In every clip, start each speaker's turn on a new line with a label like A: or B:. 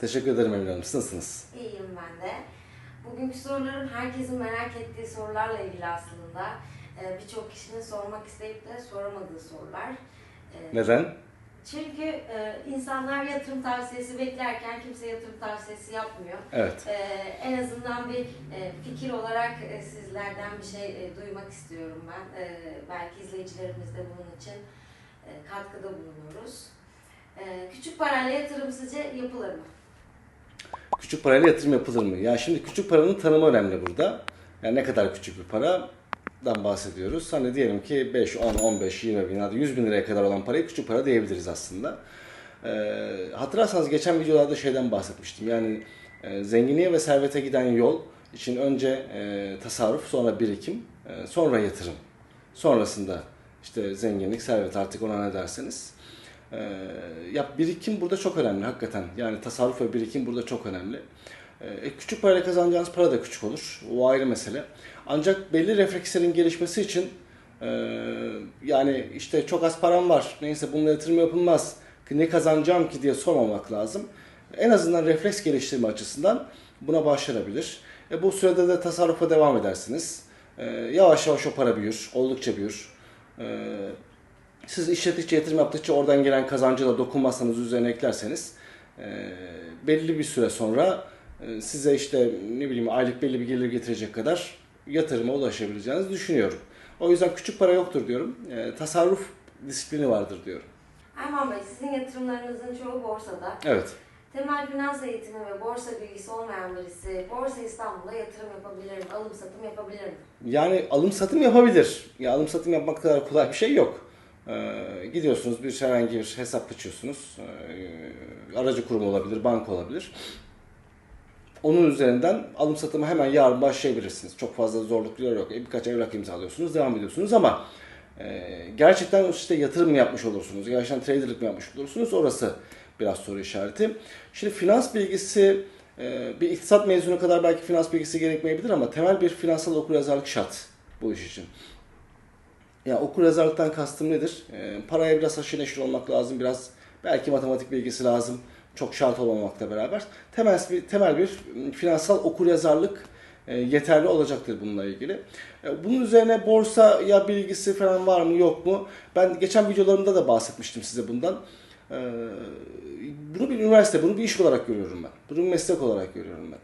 A: Teşekkür ederim Emine Hanım. Siz nasılsınız?
B: İyiyim ben de. Bugünkü sorularım herkesin merak ettiği sorularla ilgili aslında. Ee, Birçok kişinin sormak isteyip de soramadığı sorular. Ee,
A: Neden?
B: Çünkü e, insanlar yatırım tavsiyesi beklerken kimse yatırım tavsiyesi yapmıyor.
A: Evet.
B: Ee, En azından bir e, fikir olarak e, sizlerden bir şey e, duymak istiyorum ben. Ee, Belki izleyicilerimiz de bunun için e, katkıda bulunuyoruz. Ee, Küçük parayla yatırım sizce yapılır mı?
A: Küçük parayla yatırım yapılır mı? Ya şimdi küçük paranın tanımı önemli burada. Yani ne kadar küçük bir paradan bahsediyoruz. Hani diyelim ki 5, 10, 15, 20 bin, hadi 100 bin liraya kadar olan parayı küçük para diyebiliriz aslında. Ee, hatırlarsanız geçen videolarda şeyden bahsetmiştim. Yani e, zenginliğe ve servete giden yol için önce e, tasarruf, sonra birikim, e, sonra yatırım. Sonrasında işte zenginlik, servet artık ona ne derseniz. Ee, ya birikim burada çok önemli hakikaten. Yani tasarruf ve birikim burada çok önemli. Ee, küçük parayla kazanacağınız para da küçük olur. O ayrı mesele. Ancak belli reflekslerin gelişmesi için e, yani işte çok az param var. Neyse bununla yatırım yapılmaz. Ne kazanacağım ki diye sormamak lazım. En azından refleks geliştirme açısından buna başlanabilir. E, bu sürede de tasarrufa devam edersiniz. E, yavaş yavaş o para büyür. Oldukça büyür. E, siz işlettikçe, yatırım yaptıkça oradan gelen kazancı da dokunmazsanız üzerine eklerseniz e, belli bir süre sonra e, size işte ne bileyim aylık belli bir gelir getirecek kadar yatırıma ulaşabileceğinizi düşünüyorum. O yüzden küçük para yoktur diyorum. E, tasarruf disiplini vardır diyorum.
B: Erman Bey, sizin yatırımlarınızın çoğu borsada.
A: Evet.
B: Temel finans eğitimi ve borsa bilgisi olmayan birisi Borsa İstanbul'da yatırım yapabilir mi? Alım satım yapabilir mi?
A: Yani alım satım yapabilir. Ya alım satım yapmak kadar kolay bir şey yok. Ee, gidiyorsunuz bir herhangi bir hesap açıyorsunuz. Ee, aracı kurum olabilir, banka olabilir. Onun üzerinden alım satıma hemen yarın başlayabilirsiniz. Çok fazla zorluklar yok. E, birkaç evrak imzalıyorsunuz, devam ediyorsunuz ama e, gerçekten işte yatırım mı yapmış olursunuz? Gerçekten traderlık mı yapmış olursunuz? Orası biraz soru işareti. Şimdi finans bilgisi e, bir iktisat mezunu kadar belki finans bilgisi gerekmeyebilir ama temel bir finansal okuryazarlık şart bu iş için. Ya okur yazarlıktan kastım nedir? E, paraya biraz haşır neşir olmak lazım, biraz belki matematik bilgisi lazım. Çok şart olmamakla beraber. Temel bir, temel bir finansal okur yazarlık e, yeterli olacaktır bununla ilgili. E, bunun üzerine borsa ya bilgisi falan var mı yok mu? Ben geçen videolarımda da bahsetmiştim size bundan. E, bunu bir üniversite, bunu bir iş olarak görüyorum ben. Bunu bir meslek olarak görüyorum ben.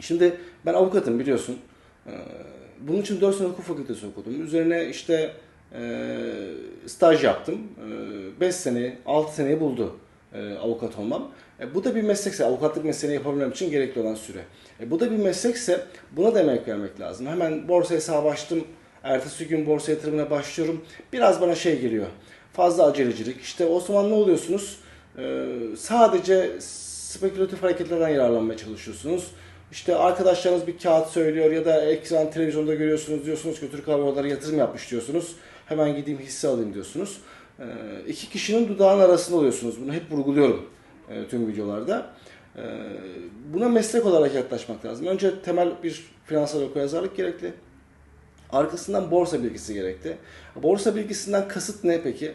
A: Şimdi ben avukatım biliyorsun. E, bunun için 4 sene hukuk fakültesi okudum. Üzerine işte e, staj yaptım. 5 sene, 6 seneyi buldu e, avukat olmam. E, bu da bir meslekse, avukatlık mesleğini yapabilmem için gerekli olan süre. E, bu da bir meslekse buna da emek vermek lazım. Hemen borsa hesabı açtım. Ertesi gün borsa yatırımına başlıyorum. Biraz bana şey geliyor. Fazla acelecilik. İşte o zaman ne oluyorsunuz? E, sadece spekülatif hareketlerden yararlanmaya çalışıyorsunuz. İşte arkadaşlarınız bir kağıt söylüyor ya da ekran televizyonda görüyorsunuz diyorsunuz ki Türk Hava Yolları yatırım yapmış diyorsunuz. Hemen gideyim hisse alayım diyorsunuz. Ee, iki kişinin dudağın arasında oluyorsunuz. Bunu hep vurguluyorum e, tüm videolarda. Ee, buna meslek olarak yaklaşmak lazım. Önce temel bir finansal okuryazarlık gerekli. Arkasından borsa bilgisi gerekli. Borsa bilgisinden kasıt ne peki?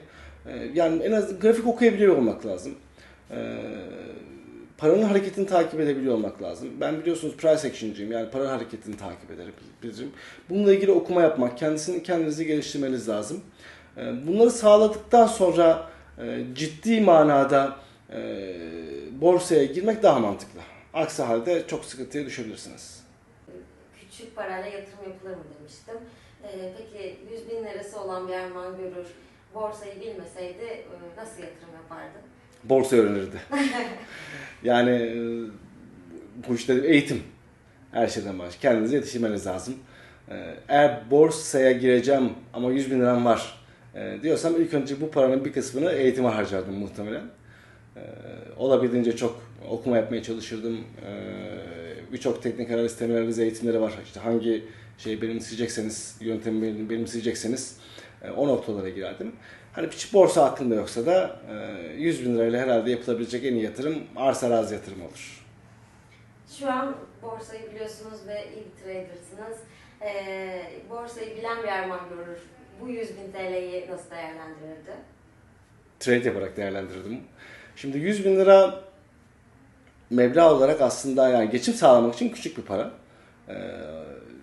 A: Ee, yani en az grafik okuyabiliyor olmak lazım. Paranın hareketini takip edebiliyor olmak lazım. Ben biliyorsunuz price action'cıyım. Yani para hareketini takip ederim. Bilirim. Bununla ilgili okuma yapmak, kendisini kendinizi geliştirmeniz lazım. Ee, Bunları sağladıktan sonra e, ciddi manada e, borsaya girmek daha mantıklı. Aksi halde çok sıkıntıya düşebilirsiniz.
B: Küçük parayla yatırım yapılır mı demiştim. Ee, Peki 100 bin lirası olan bir Erman Görür borsayı bilmeseydi e, nasıl yatırım yapardı?
A: Borsa öğrenirdi. yani e, bu işte eğitim. Her şeyden baş. Kendinize yetiştirmeniz lazım. Ee, Eğer borsaya gireceğim ama 100 bin liram var e, diyorsam ilk önce bu paranın bir kısmını eğitime harcardım muhtemelen. Olabildiğince çok okuma yapmaya çalışırdım. Birçok teknik analiz, temel analiz eğitimleri var. İşte hangi şeyi benimseyecekseniz, yöntemi benimseyecekseniz e, o noktalara girerdim. Hani hiç borsa hakkında yoksa da e, 100 bin lirayla herhalde yapılabilecek en iyi yatırım arsa arazi yatırım olur.
B: Şu an borsayı biliyorsunuz ve iyi bir tradersınız. Ee, borsayı bilen bir Erman Görür bu 100 bin TL'yi nasıl değerlendirirdi?
A: Trade yaparak değerlendirdim. Şimdi 100 bin lira meblağ olarak aslında yani geçim sağlamak için küçük bir para. Ee,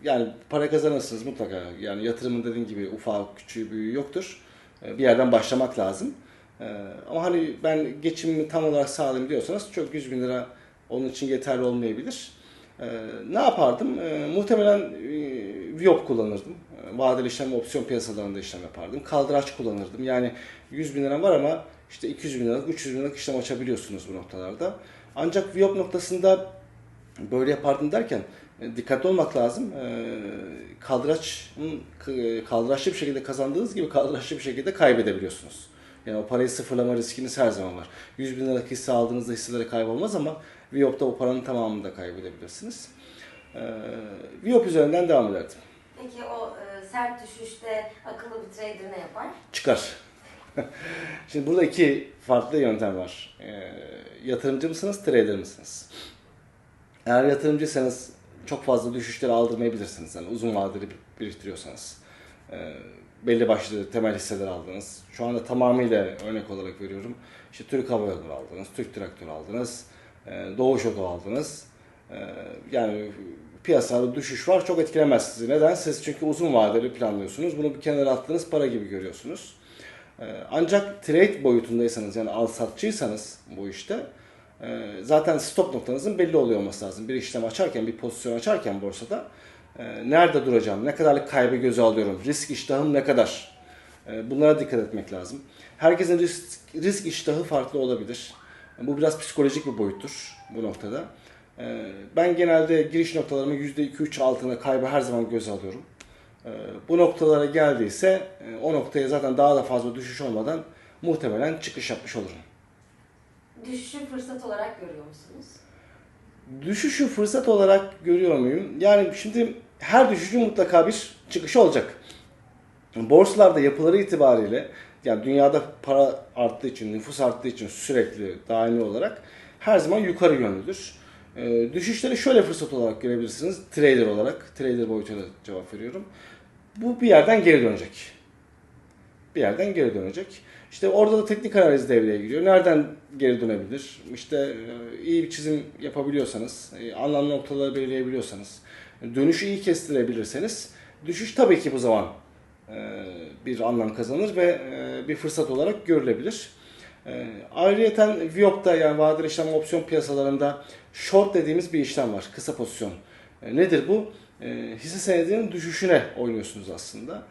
A: yani para kazanırsınız mutlaka. Yani yatırımın dediğim gibi ufak, küçüğü, büyüğü yoktur. Ee, bir yerden başlamak lazım. Ee, ama hani ben geçimimi tam olarak sağlayayım diyorsanız çok 100 bin lira onun için yeterli olmayabilir. Ee, ne yapardım? Muhtemelen e, Viyop kullanırdım. Vadeli işlem opsiyon piyasalarında işlem yapardım. Kaldıraç kullanırdım. Yani 100 bin lira var ama işte 200 bin liralık, 300 bin liralık işlem açabiliyorsunuz bu noktalarda. Ancak Viyop noktasında böyle yapardım derken e, dikkatli olmak lazım. E, Kaldıraçın k- kaldıraçlı bir şekilde kazandığınız gibi kaldıraçlı bir şekilde kaybedebiliyorsunuz. Yani o parayı sıfırlama riskiniz her zaman var. 100 bin liralık hisse aldığınızda hisseleri kaybolmaz ama Viyop'ta o paranın tamamını da kaybedebilirsiniz. E, Viyop üzerinden devam ederdim.
B: Peki o e, sert düşüşte akıllı bir trader ne yapar?
A: Çıkar. Şimdi burada iki farklı yöntem var. E, yatırımcı mısınız, trader mısınız? Eğer yatırımcıysanız çok fazla düşüşleri aldırmayabilirsiniz. Yani uzun vadeli biriktiriyorsanız. E, belli başlı temel hisseler aldınız. Şu anda tamamıyla örnek olarak veriyorum. İşte Türk Hava Yolları aldınız, Türk Traktör aldınız, e, Doğuş Oto aldınız. E, yani piyasada düşüş var çok etkilemez sizi. Neden? Siz çünkü uzun vadeli planlıyorsunuz. Bunu bir kenara attığınız para gibi görüyorsunuz. E, ancak trade boyutundaysanız yani al satçıysanız bu işte zaten stop noktanızın belli oluyor olması lazım. Bir işlem açarken, bir pozisyon açarken borsada e, nerede duracağım, ne kadarlık kaybı göze alıyorum, risk iştahım ne kadar E, bunlara dikkat etmek lazım. Herkesin risk, risk iştahı farklı olabilir. Bu biraz psikolojik bir boyuttur bu noktada. E, Ben genelde giriş noktalarımı %2-3 altında kaybı her zaman göze alıyorum. E, Bu noktalara geldiyse e, o noktaya zaten daha da fazla düşüş olmadan muhtemelen çıkış yapmış olurum.
B: Düşüşü fırsat olarak görüyor musunuz?
A: Düşüşü fırsat olarak görüyor muyum? Yani şimdi her düşüşün mutlaka bir çıkışı olacak. Borsalarda yapıları itibariyle yani dünyada para arttığı için, nüfus arttığı için sürekli daimi olarak her zaman yukarı yönlüdür. Ee, düşüşleri şöyle fırsat olarak görebilirsiniz. Trader olarak, trader boyutuyla cevap veriyorum. Bu bir yerden geri dönecek. Bir yerden geri dönecek. İşte orada da teknik analiz devreye giriyor. Nereden geri dönebilir? İşte e, iyi bir çizim yapabiliyorsanız, e, anlamlı noktaları belirleyebiliyorsanız, dönüşü iyi kestirebilirseniz düşüş tabii ki bu zaman e, bir anlam kazanır ve bir fırsat olarak görülebilir. Ayrıyeten Viyop'ta yani vadeli işlem opsiyon piyasalarında short dediğimiz bir işlem var. Kısa pozisyon. Nedir bu? Hisse senedinin düşüşüne oynuyorsunuz aslında.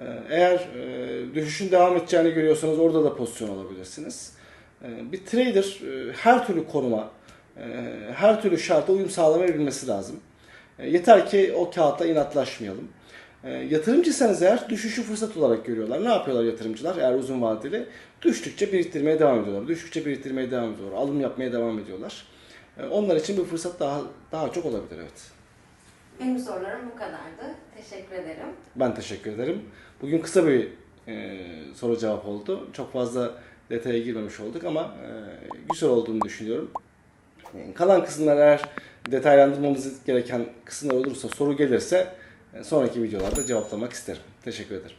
A: E, Eğer e, düşüşün devam edeceğini görüyorsanız orada da pozisyon alabilirsiniz. E, Bir trader e, her türlü konuma, e, her türlü şarta uyum sağlamayabilmesi lazım. Yeter ki o kağıtta inatlaşmayalım. Yatırımcıysanız eğer düşüşü fırsat olarak görüyorlar. Ne yapıyorlar yatırımcılar eğer uzun vadeli? Düştükçe biriktirmeye devam ediyorlar. Düştükçe biriktirmeye devam ediyorlar. Alım yapmaya devam ediyorlar. Onlar için bir fırsat daha daha çok olabilir evet.
B: Benim sorularım bu kadardı. Teşekkür ederim.
A: Ben teşekkür ederim. Bugün kısa bir e, soru cevap oldu. Çok fazla detaya girmemiş olduk ama e, güzel olduğunu düşünüyorum. E, Kalan kısımlar eğer detaylandırmamız gereken kısımlar olursa, soru gelirse e, sonraki videolarda cevaplamak isterim. Teşekkür ederim.